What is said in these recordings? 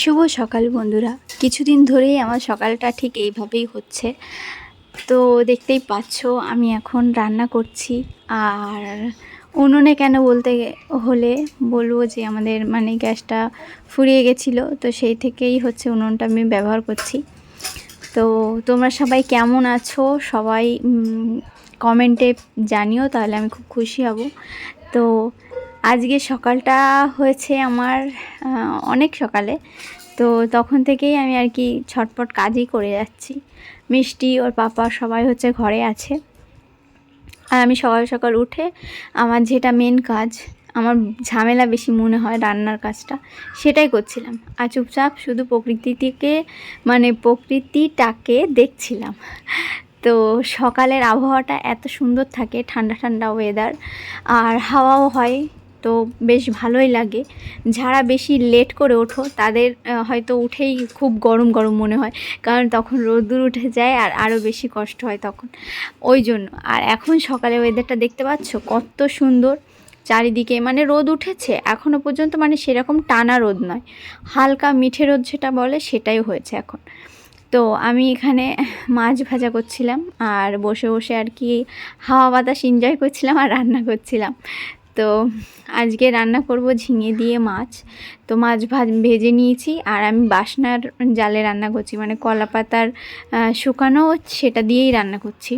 শুভ সকাল বন্ধুরা। কিছুদিন ধরেই আমার সকালটা ঠিক এইভাবেই হচ্ছে। তো দেখতেই পাচ্ছ, আমি এখন রান্না করছি। আর উনুনে কেন বলতে হলে বলব যে আমাদের মানে গ্যাসটা ফুরিয়ে গেছিল, তো সেই থেকেই হচ্ছে উনুনটা আমি ব্যবহার করছি। তো তোমরা সবাই কেমন আছো? সবাই কমেন্টে জানিও, তাহলে আমি খুব খুশি হব। তো আজকে সকালটা হয়েছে আমার অনেক সকালে। তো তখন থেকেই আমি আর কি ছটপট কাজই করে যাচ্ছি। মিষ্টি, ওর পাপা সবাই হচ্ছে ঘরে আছে। আর আমি সকাল সকাল উঠে আমার যেটা মেন কাজ, আমার ঝামেলা বেশি মনে হয় রান্নার কাজটা, সেটাই করছিলাম। আর চুপচাপ শুধু প্রকৃতিটিকে মানে প্রকৃতিটাকে দেখছিলাম। তো সকালের আবহাওয়াটা এত সুন্দর থাকে, ঠান্ডা ঠান্ডা ওয়েদার আর হাওয়াও হয় তো বেশ ভালোই লাগে। যারা বেশি লেট করে ওঠো, তাদের হয়তো উঠেই খুব গরম গরম মনে হয়। কারণ তখন রোদ্দুর উঠে যায় আর আরও বেশি কষ্ট হয় তখন। ওই জন্য। আর এখন সকালে ওয়েদারটা দেখতে পাচ্ছ? কত সুন্দর। চারিদিকে মানে রোদ উঠেছে এখনও পর্যন্ত মানে সেরকম টানা রোদ নয়। হালকা মিঠে রোদ যেটা বলে, সেটাই হয়েছে এখন। তো আমি এখানে মাছ ভাজা করছিলাম, আর বসে বসে আর কি হাওয়া বাতাস এনজয় করছিলাম আর রান্না করছিলাম। তো আজকে রান্না করব ঝিঙে দিয়ে মাছ। তো মাছ ভাজ, ভেজে নিয়েছি আর আমি বাসনার জালে রান্না করছি মানে কলা পাতার শুকানো সেটা দিয়েই রান্না করছি।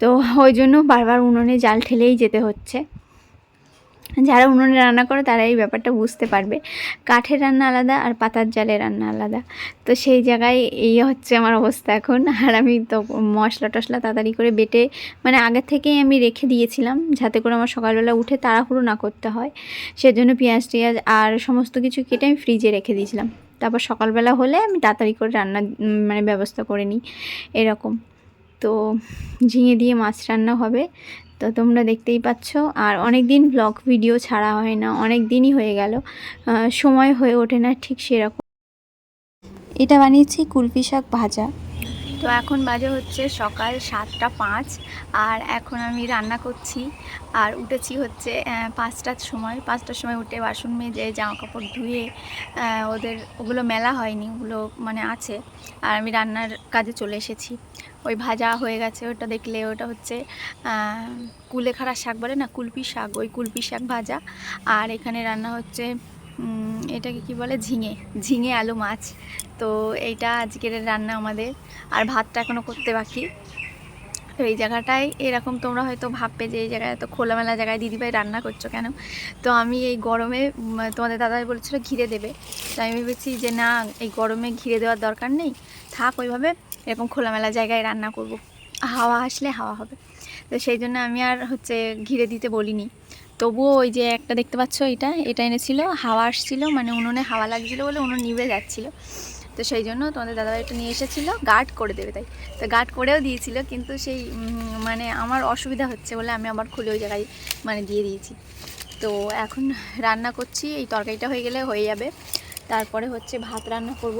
তো ওই জন্য বারবার উনুনে জাল ঠেলেই যেতে হচ্ছে। যারা উনুনে রান্না করে তারা এই ব্যাপারটা বুঝতে পারবে। কাঠের রান্না আলাদা আর পাতার জালে রান্না আলাদা। তো সেই জায়গায় এই হচ্ছে আমার অবস্থা এখন। আর আমি তো মশলা টশলা তাড়াতাড়ি করে বেটে মানে আগের থেকেই আমি রেখে দিয়েছিলাম যাতে করে আমার সকালবেলা উঠে তাড়াহুড়ো না করতে হয়। সেজন্য পেঁয়াজ টিয়াজ আর সমস্ত কিছু কেটে আমি ফ্রিজে রেখে দিয়েছিলাম। তারপর সকালবেলা হলে আমি তাড়াতাড়ি করে রান্না মানে ব্যবস্থা করে নিই। এরকম। তো ঝিঙে দিয়ে মাছ রান্না হবে। তো তোমরা দেখতেই পাচ্ছ। আর অনেক দিন ব্লগ ভিডিও ছাড়া হয় না অনেক দিনই হয়ে গেল। সময় হয়ে ওঠে না ঠিক সেরকম। এটা বানিয়েছি কুলপি শাক ভাজা। তো এখন বাজে হচ্ছে সকাল সাতটা পাঁচ, আর এখন আমি রান্না করছি। আর উঠেছি হচ্ছে পাঁচটার সময়। পাঁচটার সময় উঠে বাসন মেজে জামা কাপড় ধুয়ে ওদের ওগুলো মেলা হয়নি, ওগুলো মানে আছে। আর আমি রান্নার কাজে চলে এসেছি। ওই ভাজা হয়ে গেছে, ওটা দেখলে ওটা হচ্ছে কুলেখাড়া শাক বলে না, কুলপি শাক, ওই কুলপি শাক ভাজা। আর এখানে রান্না হচ্ছে এটাকে কি বলে? ঝিঙে ঝিঙে আলু মাছ। তো এইটা আজকের রান্না আমাদের। আর ভাতটা এখনও করতে বাকি। তো এই জায়গাটায় এরকম তোমরা হয়তো ভাববে যে এই জায়গায় এত খোলামেলা জায়গায় দিদিভাই রান্না করছ কেন? তো আমি এই গরমে তোমাদের দাদাই বলেছিল ঘিরে দেবে। তো আমি ভেবেছি যে না, এই গরমে ঘিরে দেওয়ার দরকার নেই। থাক, ওইভাবে এরকম খোলামেলা জায়গায় রান্না করব। হাওয়া আসলে হাওয়া হবে। তো সেই জন্য আমি আর হচ্ছে ঘিরে দিতে বলিনি। তবুও ওই যে একটা দেখতে পাচ্ছ এটা এটা এনেছিল, হাওয়া আসছিল মানে উনুনে হাওয়া লাগছিল বলে উনুন নিভে যাচ্ছিল। তো সেই জন্য তোমাদের দাদাভাই এটা নিয়ে এসেছিল গার্ড করে দেবে তাই। তো গার্ড করেও দিয়েছিল, কিন্তু সেই মানে আমার অসুবিধা হচ্ছে বলে আমি আবার খুলে ওই জায়গায় মানে দিয়ে দিয়েছি। তো এখন রান্না করছি, এই তরকারিটা হয়ে গেলে হয়ে যাবে। তারপরে হচ্ছে ভাত রান্না করব।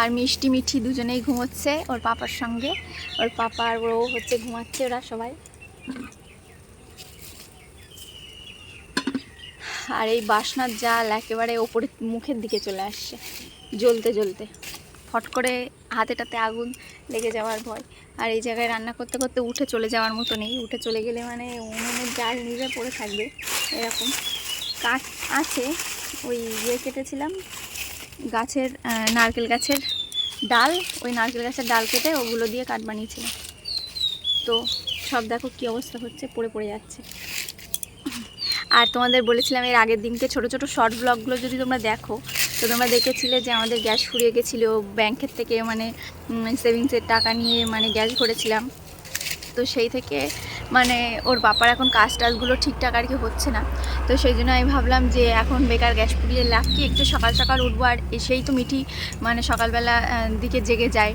আর মিষ্টি মিঠি দুজনেই ঘুমোচ্ছে, ওর পাপার সঙ্গে। ওর পাপার ও হচ্ছে ঘুমাচ্ছে ওরা সবাই। আর এই বাসনার জাল একেবারে ওপরে মুখের দিকে চলে আসছে, জ্বলতে জ্বলতে। ফট করে হাতেটাতে আগুন লেগে যাওয়ার ভয়। আর এই জায়গায় রান্না করতে করতে উঠে চলে যাওয়ার মতো নেই উঠে চলে গেলে মানে উনুনের জাল নিজে পড়ে থাকবে, এরকম। কাঠ আছে, ওই ইয়ে কেটেছিলাম, গাছের নারকেল গাছের ডাল। ওই নারকেল গাছের ডাল কেটে ওগুলো দিয়ে কাঠ বানিয়েছিলাম। তো সব দেখো কী অবস্থা হচ্ছে, পড়ে পড়ে যাচ্ছে। আর তোমাদের বলেছিলাম এর আগের দিনকে ছোট ছোট শর্ট ব্লগগুলো যদি তোমরা দেখো, তো তোমরা দেখেছিলে যে আমাদের গ্যাস ফুরিয়ে গেছিল ব্যাংকের থেকে মানে সেভিংসের টাকা নিয়ে মানে গ্যাস ভরেছিলাম। তো সেই থেকে মানে ওর বাপার এখন কাজ টাজগুলো ঠিকঠাক আর কি হচ্ছে না। তো সেই জন্য আমি ভাবলাম যে এখন বেকার গ্যাস পুড়িয়ে লাভ কি? একটু সকাল সকাল উঠবো আর এসেই তো মিঠি মানে সকালবেলা দিকে জেগে যায়।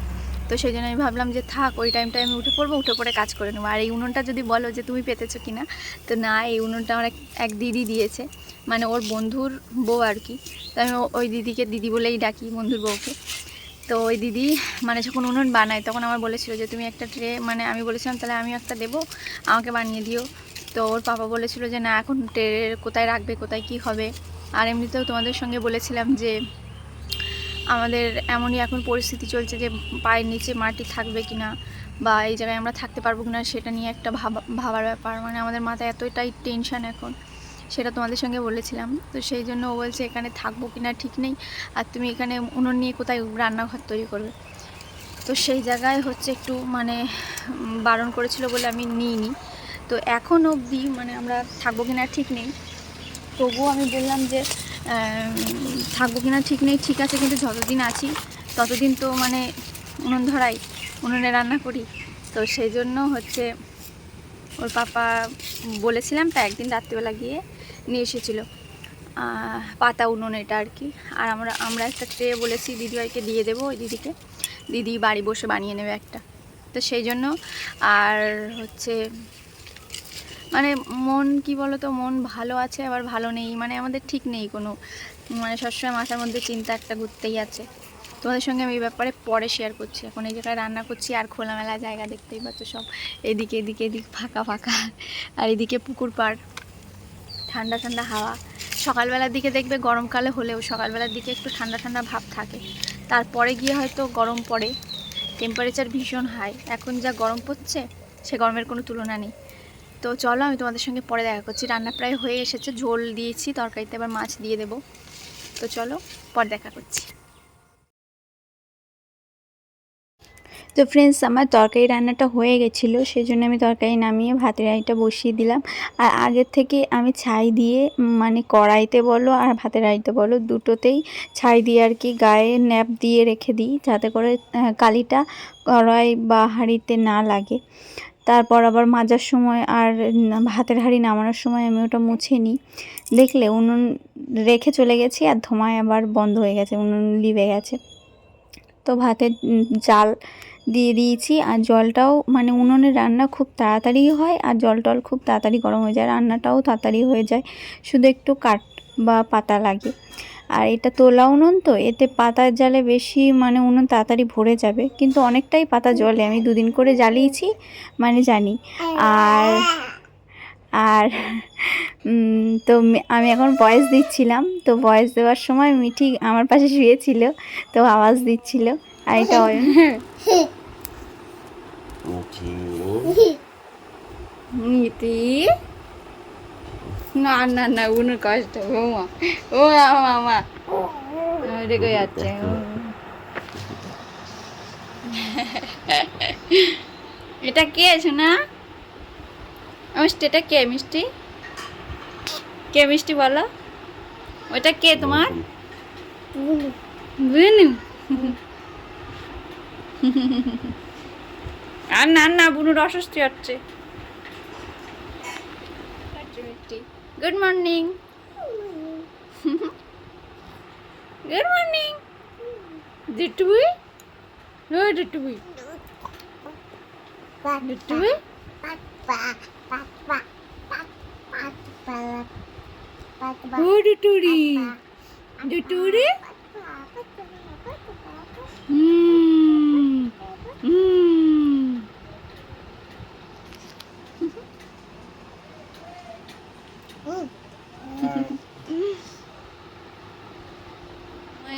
তো সেই জন্য আমি ভাবলাম যে থাক, ওই টাইমটা আমি উঠে পড়ব, উঠে পড়ে কাজ করে নেব। আর এই উনুনটা যদি বলো যে তুমি পেতেছো কি না তো না, এই উনুনটা আমার এক- দিদি দিয়েছে। মানে ওর বন্ধুর বউ আর কি। তো আমি ওই দিদিকে দিদি বলেই ডাকি, বন্ধুর বউকে। তো ওই দিদি মানে যখন উনুন বানায়, তখন আমার বলেছিল যে তুমি একটা ট্রে মানে আমি বলেছিলাম, তাহলে আমি একটা দেবো, আমাকে বানিয়ে দিও। তো ওর পাপা বলেছিল যে, না, এখন ট্রে কোথায় রাখবে, কোথায় কি হবে? আর এমনিতেও তোমাদের সঙ্গে বলেছিলাম যে আমাদের এমনই এখন পরিস্থিতি চলছে যে পায়ের নিচে মাটি থাকবে কি না বা এই জায়গায় আমরা থাকতে পারব কি না সেটা নিয়ে একটা ভাবা, ভাবার ব্যাপার। মানে আমাদের মাথায় এতটাই টেনশন এখন। সেটা তোমাদের সঙ্গে বলেছিলাম। তো সেই জন্য ও বলছে, এখানে থাকব কি না ঠিক নেই? আর তুমি এখানে উনুন নিয়ে কোথায় রান্নাঘর তৈরি করবে? তো সেই জায়গায় হচ্ছে একটু মানে বারণ করেছিল বলে আমি নিইনি। তো এখন অবধি মানে আমরা থাকব কি না ঠিক নেই। তবুও আমি বললাম যে থাকব কিনা ঠিক নেই, ঠিক আছে, কিন্তু যতদিন আছি, ততদিন তো মানে উনুন ধরাই, উনুনে রান্না করি। তো সেই জন্য হচ্ছে ওর পাপা বলেছিলাম তা একদিন রাত্রিবেলা গিয়ে নিয়ে এসেছিল পাতা উনুন এটা আর কি। আর আমরা আমরা একটা ট্রে বলেছি দিদিভাইকে দিয়ে দেবো ওই দিদিকে। দিদি বাড়ি বসে বানিয়ে নেবে একটা। তো সেই জন্য, আর হচ্ছে মানে মন, কি বলো তো মন ভালো আছে, আবার ভালো নেই। মানে আমাদের ঠিক নেই কোনো মানে সবসময় মাথার মধ্যে চিন্তা একটা ঘুরতেই আছে। তোমাদের সঙ্গে আমি এই ব্যাপারে পরে শেয়ার করছি। এখন এই জায়গায় রান্না করছি, আর খোলামেলা জায়গা দেখতেই পাচ্ছ সব। এদিকে এদিকে, এদিক ফাঁকা ফাঁকা। আর এদিকে পুকুর পাড়। ঠান্ডা ঠান্ডা হাওয়া। সকালবেলার দিকে দেখবে গরমকালে হলেও সকালবেলার দিকে একটু ঠান্ডা ঠান্ডা ভাব থাকে। তারপরে গিয়ে হয়তো গরম পড়ে। টেম্পারেচার ভীষণ হাই এখন যা গরম পড়ছে, সে গরমের কোনো তুলনা নেই। তো চলো আমি তোমাদের সঙ্গে পরে দেখা করছি। রান্না প্রায় হয়ে এসেছে, ঝোল দিয়েছি, তরকারিতে আবার মাছ দিয়ে দেবো। তো চলো পরে দেখা করছি। তো ফ্রেন্ডস আমার তরকারি রান্নাটা হয়ে গেছিল সেই জন্য আমি তরকারি নামিয়ে ভাতের হাঁড়িটা বসিয়ে দিলাম। আর আগের থেকে আমি ছাই দিয়ে মানে কড়াইতে বলো আর ভাতের হাঁড়িতে বলো, দুটোতেই ছাই দিয়ে আর কি গায়ে ন্যাপ দিয়ে রেখে দিই, যাতে করে কালিটা কড়াই বা হাঁড়িতে না লাগে। তারপর আবার মাজার সময় আর ভাতের হাঁড়ি নামানোর সময় আমি ওটা মুছে নিই দেখলে উনুন রেখে চলে গেছি আর ধোঁয়ায় আবার বন্ধ হয়ে গেছে, উনুন লিভে গেছে। তো ভাতের জাল দিয়ে দিয়েছি আর জলটাও মানে উনুনে রান্না খুব তাড়াতাড়ি হয় আর জল টল খুব তাড়াতাড়ি গরম হয়ে যায়, রান্নাটাও তাড়াতাড়ি হয়ে যায়। শুধু একটু কাঠ বা পাতা লাগে। আর এটা তোলা উনুন তো এতে পাতার জালে বেশি মানে উনুন তাড়াতাড়ি ভরে যাবে। কিন্তু অনেকটাই পাতা জলে আমি দুদিন করে জ্বালিয়েছি মানে জানি। আর আর তো আমি এখন ভয়েস দিচ্ছিলাম তো ভয়েস দেওয়ার সময় মিঠি আমার পাশে শুয়েছিল তো আওয়াজ দিচ্ছিল। আর এটা অয়ন। মিঠি। মিটি না না না উনুর কষ্ট ও মা ও মা মা রেগে যাচ্ছে এটা কে শোনা মিষ্টি এটা কে মিষ্টি? কে মিষ্টি বলো? ওটা কে তোমার? বুনু। আর না না বুনুর অস্বস্তি হচ্ছে। গুড মর্নিং গুড মর্নিং ডিটুই ও ডিটুই ডিটুই ও ডিটুরি ডিটুরি হুম হুম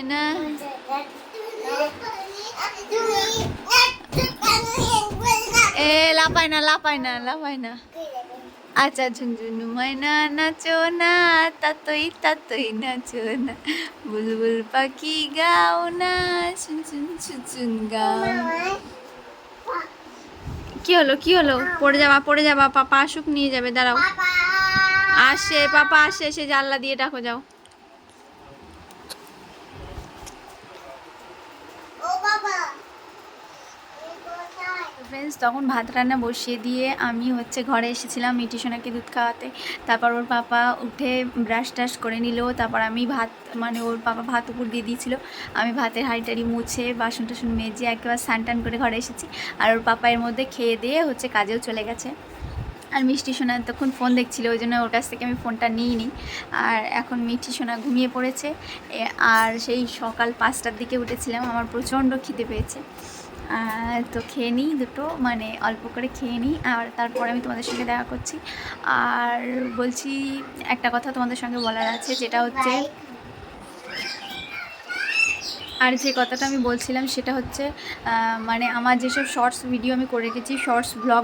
ময়না এ লাপাই না লাপাই না লাপাই না। আচ্ছা ঝুনঝুনু ময়না নাচো না, তাতই তাতই নাচো না। বুলবুল পাখি গাও না শুন শুন শুন শুন গাও কি হলো কি হলো? পড়ে যাবা পড়ে যাবা, পাপা আসুক, নিয়ে যাবে, দাঁড়াও। আসে, পাপা আসে, সে জানলা দিয়ে ডাকো, যাও। ফ্রেন্ডস তখন ভাত রান্না বসিয়ে দিয়ে আমি হচ্ছে ঘরে এসেছিলাম মিটি সোনাকে দুধ খাওয়াতে। তারপর ওর পাপা উঠে ব্রাশ টাশ করে নিল, তারপর আমি ভাত মানে ওর পাপা ভাত উপর দিয়ে দিয়েছিল। আমি ভাতের হাঁড়ি টাড়ি মুছে বাসন টাসন মেজে একেবারে স্নান টান করে ঘরে এসেছি। আর ওর পাপা এর মধ্যে খেয়ে দিয়ে হচ্ছে কাজেও চলে গেছে। আর মিষ্টি সোনা তখন ফোন দেখছিল, ওই জন্য ওর কাছ থেকে আমি ফোনটা নিইনি। আর এখন মিষ্টি সোনা ঘুমিয়ে পড়েছে। আর সেই সকাল পাঁচটার দিকে উঠেছিলাম, আমার প্রচণ্ড খিদে পেয়েছে। তো খেয়ে নিই দুটো মানে অল্প করে খেয়ে নিই আর তারপরে আমি তোমাদের সঙ্গে দেখা করছি। আর বলছি একটা কথা তোমাদের সঙ্গে বলার আছে যেটা হচ্ছে আর যে কথাটা আমি বলছিলাম সেটা হচ্ছে মানে আমার যেসব শর্টস ভিডিও আমি করে রেখেছি শর্টস ব্লগ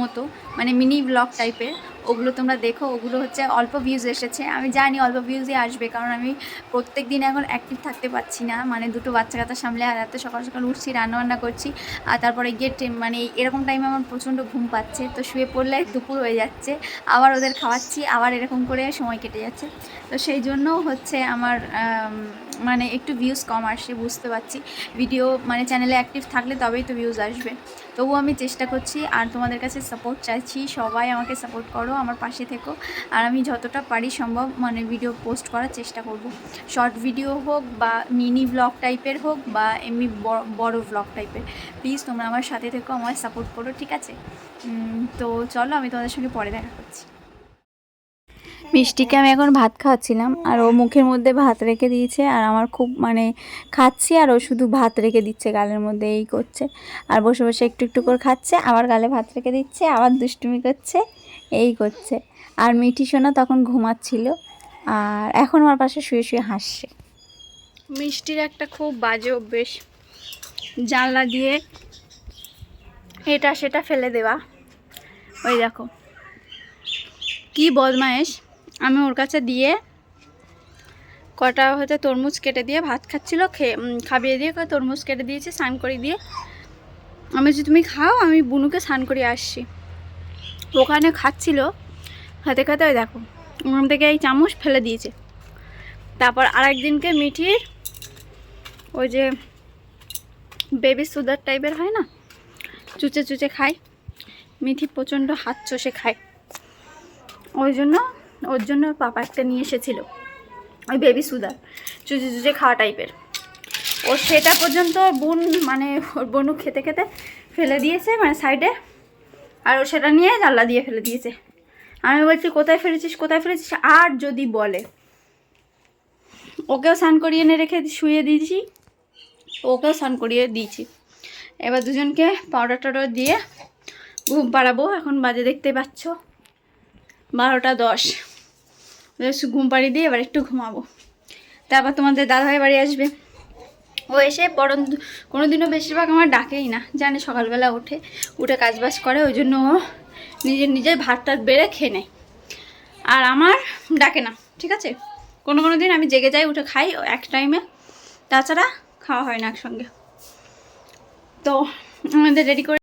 মতো মানে মিনি ব্লগ টাইপের ওগুলো তোমরা দেখো, ওগুলো হচ্ছে অল্প ভিউজ এসেছে। আমি জানি অল্প ভিউজই আসবে, কারণ আমি প্রত্যেক দিন এখন অ্যাক্টিভ থাকতে পারছি না। মানে দুটো বাচ্চা কাচ্চা সামলে আর এত সকাল সকাল উঠছি, রান্নাবান্না করছি, আর তারপরে গিয়ে মানে এরকম টাইমে আমার প্রচণ্ড ঘুম পাচ্ছে। তো শুয়ে পড়লে দুপুর হয়ে যাচ্ছে, আবার ওদের খাওয়াচ্ছি, আবার এরকম করে সময় কেটে যাচ্ছে। তো সেই জন্য হচ্ছে আমার মানে একটু ভিউজ কম আসে বুঝতে পারছি। ভিডিও মানে চ্যানেলে অ্যাক্টিভ থাকলে তবেই তো ভিউজ আসবে। তবুও আমি চেষ্টা করছি আর তোমাদের কাছে সাপোর্ট চাইছি। সবাই আমাকে সাপোর্ট করো, আমার পাশে থেকো। আর আমি যতটা পারি সম্ভব মানে ভিডিও পোস্ট করার চেষ্টা করব। শর্ট ভিডিও হোক বা মিনি ব্লগ টাইপের হোক বা এমনি বড় ব্লগ টাইপের প্লিজ তোমরা আমার সাথে থেকো, আমায় সাপোর্ট করো, ঠিক আছে? তো চলো, আমি তোমাদের সঙ্গে পরে দেখা করছি। মিষ্টিকে আমি এখন ভাত খাওয়াচ্ছিলাম আর ও মুখের মধ্যে ভাত রেখে দিয়েছে, আর আমার খুব মানে খাচ্ছি, আর ও শুধু ভাত রেখে দিচ্ছে, গালের মধ্যে এই করছে। আর বসে বসে একটু একটু করে খাচ্ছে, আবার গালে ভাত রেখে দিচ্ছে, আবার দুষ্টুমি করছে, এই করছে। আর মিঠি সোনা তখন ঘুমাচ্ছিল, আর এখন আমার পাশে শুয়ে শুয়ে হাসছে। মিষ্টির একটা খুব বাজে অভ্যেস। জানলা দিয়ে এটা সেটা ফেলে দেওয়া। ওই দেখো। কি বদমায়েশ। আমি ওর কাছে দিয়ে কটা হয়তো তরমুজ কেটে দিয়ে ভাত খাচ্ছিল, খেয়ে খাবিয়ে দিয়ে তরমুজ কেটে দিয়েছি, স্নান করে দিয়ে। আমি বলছি তুমি খাও, আমি বুনুকে স্নান করে আসছি। ওখানে খাচ্ছিল খেতে খাতে ওই দেখো, ওখান থেকে এই চামচ ফেলে দিয়েছে। তারপর আরেকদিনকে মিঠির ওই যে বেবি সুদার টাইপের হয় না, চুচে চুচে খায়। মিঠি প্রচণ্ড হাত চষে খায়। ওই জন্য ওর জন্য পাপা একটা নিয়ে এসেছিল, ওই বেবি সুদার চুচে চুচে খাওয়া টাইপের ও সেটা পর্যন্ত বোন মানে ওর বোনু খেতে খেতে ফেলে দিয়েছে মানে সাইডে আর ও সেটা নিয়ে জানলা দিয়ে ফেলে দিয়েছে। আমি বলছি, কোথায় ফেলেছিস কোথায় ফেলেছিস? আর যদি বলে, ওকেও স্নান করিয়ে এনে রেখে শুয়ে দিয়েছি, ওকেও স্নান করিয়ে দিয়েছি। এবার দুজনকে পাউডার টাউডার দিয়ে ঘুম পাড়াবো, এখন বাজে দেখতে পাচ্ছ, বারোটা দশ। ঘুম পাড়ি দিয়ে এবার একটু ঘুমাবো। তারপর তোমাদের দাদাভাই বাড়ি আসবে। ও এসে বড় কোনো দিনও বেশিরভাগ আমার ডাকেই না, জানে সকালবেলা ওঠে, উঠে কাজবাজ করে, ওই জন্য ও নিজের নিজের ভাত টাত বেড়ে খেয়ে নেয়। আর আমার ডাকে না, ঠিক আছে? কোনো কোনো দিন আমি জেগে যাই, উঠে খাই এক টাইমে তাছাড়া খাওয়া হয় না একসঙ্গে। তো আমাদের রেডি করে